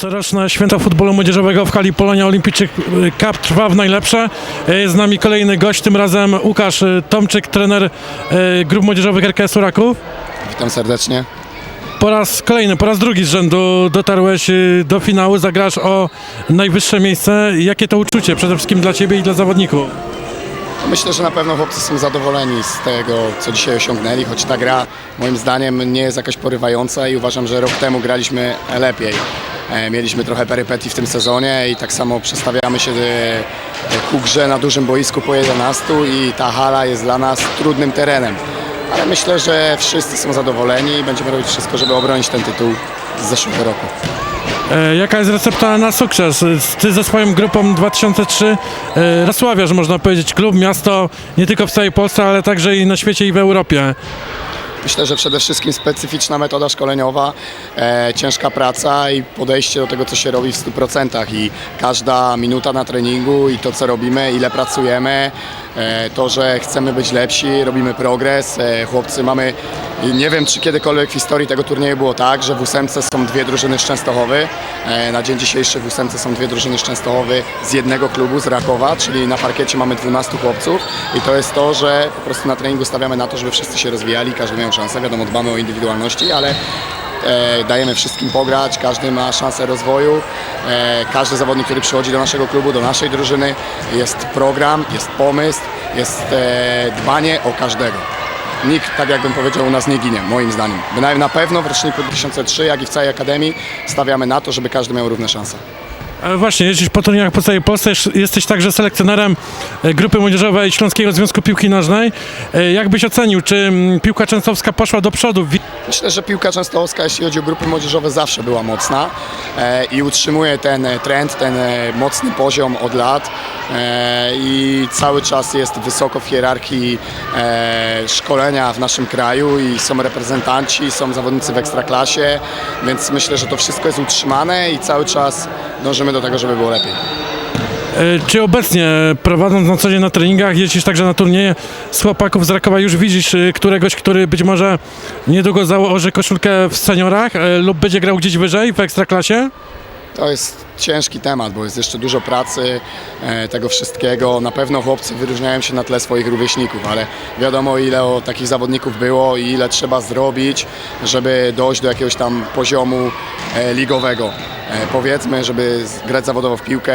Coroczne święto futbolu młodzieżowego w hali Polonia Olimpijczyk y, Cup trwa w najlepsze. Y, Z nami kolejny gość, tym razem Łukasz y, Tomczyk, trener grup młodzieżowych RKS-u Raków. Witam serdecznie. Po raz kolejny, po raz drugi z rzędu dotarłeś do finału, zagrasz o najwyższe miejsce. Jakie to uczucie przede wszystkim dla Ciebie i dla zawodników? Myślę, że na pewno chłopcy są zadowoleni z tego, co dzisiaj osiągnęli, choć ta gra moim zdaniem nie jest jakaś porywająca i uważam, że rok temu graliśmy lepiej. E, Mieliśmy trochę perypetii w tym sezonie i tak samo przestawiamy się e, ku grze na dużym boisku po 11 i ta hala jest dla nas trudnym terenem. Ale myślę, że wszyscy są zadowoleni i będziemy robić wszystko, żeby obronić ten tytuł z zeszłego roku. E, Jaka jest recepta na sukces? Ty ze swoją grupą 2003 e, rozsławiasz, można powiedzieć, klub, miasto nie tylko w całej Polsce, ale także i na świecie i w Europie. Myślę, że przede wszystkim specyficzna metoda szkoleniowa, e, ciężka praca i podejście do tego, co się robi w 100%. I każda minuta na treningu i to, co robimy, ile pracujemy, e, to, że chcemy być lepsi, robimy progres. E, chłopcy mamy, i nie wiem, czy kiedykolwiek w historii tego turnieju było tak, że w ósemce są dwie drużyny z Częstochowy. E, na dzień dzisiejszy w ósemce są dwie drużyny z Częstochowy z jednego klubu, z Rakowa, czyli na parkiecie mamy 12 chłopców. I to jest to, że po prostu na treningu stawiamy na to, żeby wszyscy się rozwijali, każdy miał szansę. Wiadomo, dbamy o indywidualności, ale e, dajemy wszystkim pograć, każdy ma szansę rozwoju. E, każdy zawodnik, który przychodzi do naszego klubu, do naszej drużyny, jest program, jest pomysł, jest dbanie o każdego. Nikt, tak jakbym powiedział, u nas nie ginie, moim zdaniem. Na pewno w roczniku 2003, jak i w całej Akademii, stawiamy na to, żeby każdy miał równe szanse. E, Właśnie, jeździsz po turniejach po całej Polsce, jesteś także selekcjonerem e, grupy młodzieżowej Śląskiego Związku Piłki Nożnej. E, Jak byś ocenił, czy mm, piłka częstochowska poszła do przodu? Myślę, że piłka częstochowska, jeśli chodzi o grupy młodzieżowe, zawsze była mocna e, i utrzymuje ten trend, ten e, mocny poziom od lat e, i cały czas jest wysoko w hierarchii szkolenia w naszym kraju i są reprezentanci, są zawodnicy w ekstraklasie, więc myślę, że to wszystko jest utrzymane i cały czas dążymy do tego, żeby było lepiej. E, Czy obecnie, prowadząc na co dzień na treningach, jeździsz także na turnieje z chłopaków z Rakowa, już widzisz e, któregoś, który być może niedługo założy koszulkę w seniorach e, lub będzie grał gdzieś wyżej w ekstraklasie? To jest ciężki temat, bo jest jeszcze dużo pracy, e, tego wszystkiego. Na pewno chłopcy wyróżniają się na tle swoich rówieśników, ale wiadomo ile o takich zawodników było i ile trzeba zrobić, żeby dojść do jakiegoś tam poziomu e, ligowego. E, powiedzmy, żeby grać zawodowo w piłkę,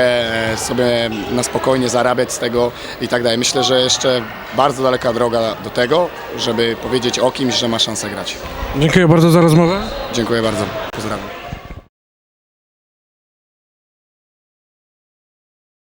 sobie na spokojnie zarabiać z tego i tak dalej. Myślę, że jeszcze bardzo daleka droga do tego, żeby powiedzieć o kimś, że ma szansę grać. Dziękuję bardzo za rozmowę. Dziękuję bardzo. Pozdrawiam.